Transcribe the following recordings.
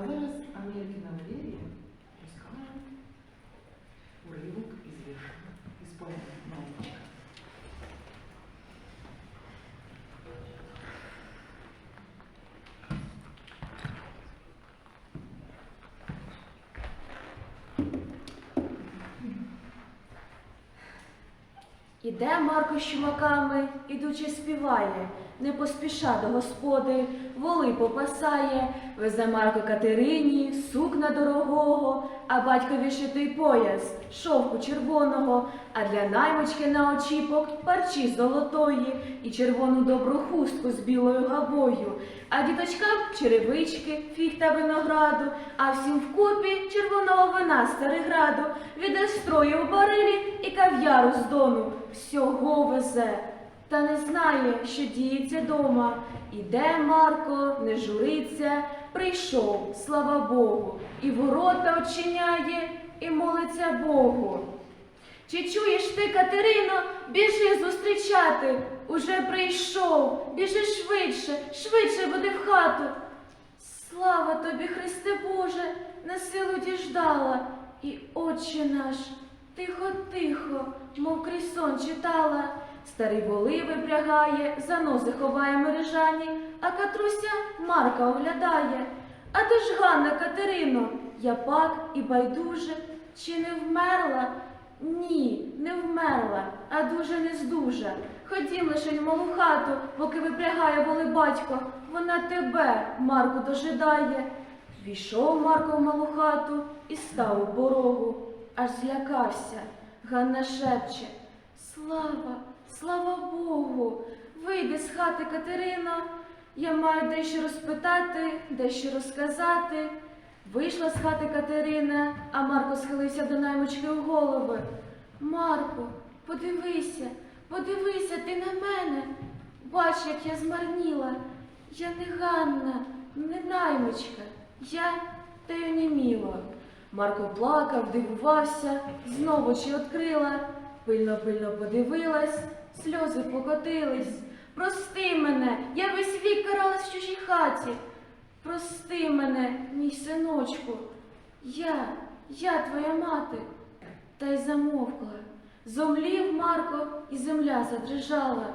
А зараз Амелькина Валерія Іде Марко з чумаками, ідучи співає, не поспіша до господи, воли попасає, везе Марко Катерині, сукна дорогого, а батькові шитий пояс, шовку червоного, а для наймички на очіпок парчі золотої і червону добру хустку з білою гавою, а діточкам черевички, фіг та винограду, а всім вкупі червоного вина з Цареграду, віде строю в барилі і кав'яру з дону, всього везе. Та не знає, що діється дома. Іде Марко, не журиться, прийшов, слава Богу, і ворота очиняє, і молиться Богу. Чи чуєш ти, Катерино, біжи зустрічати? Уже прийшов, біжи швидше, швидше води в хату. Слава тобі, Христе Боже, на силу діждала, і Отче наш, тихо, тихо, мов крізь сон читала. Старий воли випрягає, занози ховає мережані, а Катруся Марка оглядає. А ти ж Ганна Катерино, я пак і байдуже, чи не вмерла? Ні, не вмерла, а дуже не здужа. Ходім лише в малу хату, поки випрягає воли батько, вона тебе, Марку, дожидає. Війшов Марко в малу хату і став у порогу, аж злякався. Ганна шепче. Слава, слава Богу, вийди з хати, Катерино. Я маю дещо розпитати, дещо розказати. Вийшла з хати Катерина, а Марко схилився до наймички у голови. Марко, подивися, подивися ти на мене. Бач, як я змарніла. Я не Ганна, не наймичка. Я оніміла. Марко плакав, дивувався, знову очі відкрила, пильно-пильно подивилась, сльози покотились. Прости мене, я весь вік каралась в чужій хаті. Прости мене, мій синочку, я, я твоя мати. Та й замовкла. Зомлів Марко, і земля задрижала.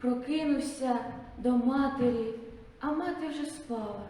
Прокинувся до матері, а мати вже спала.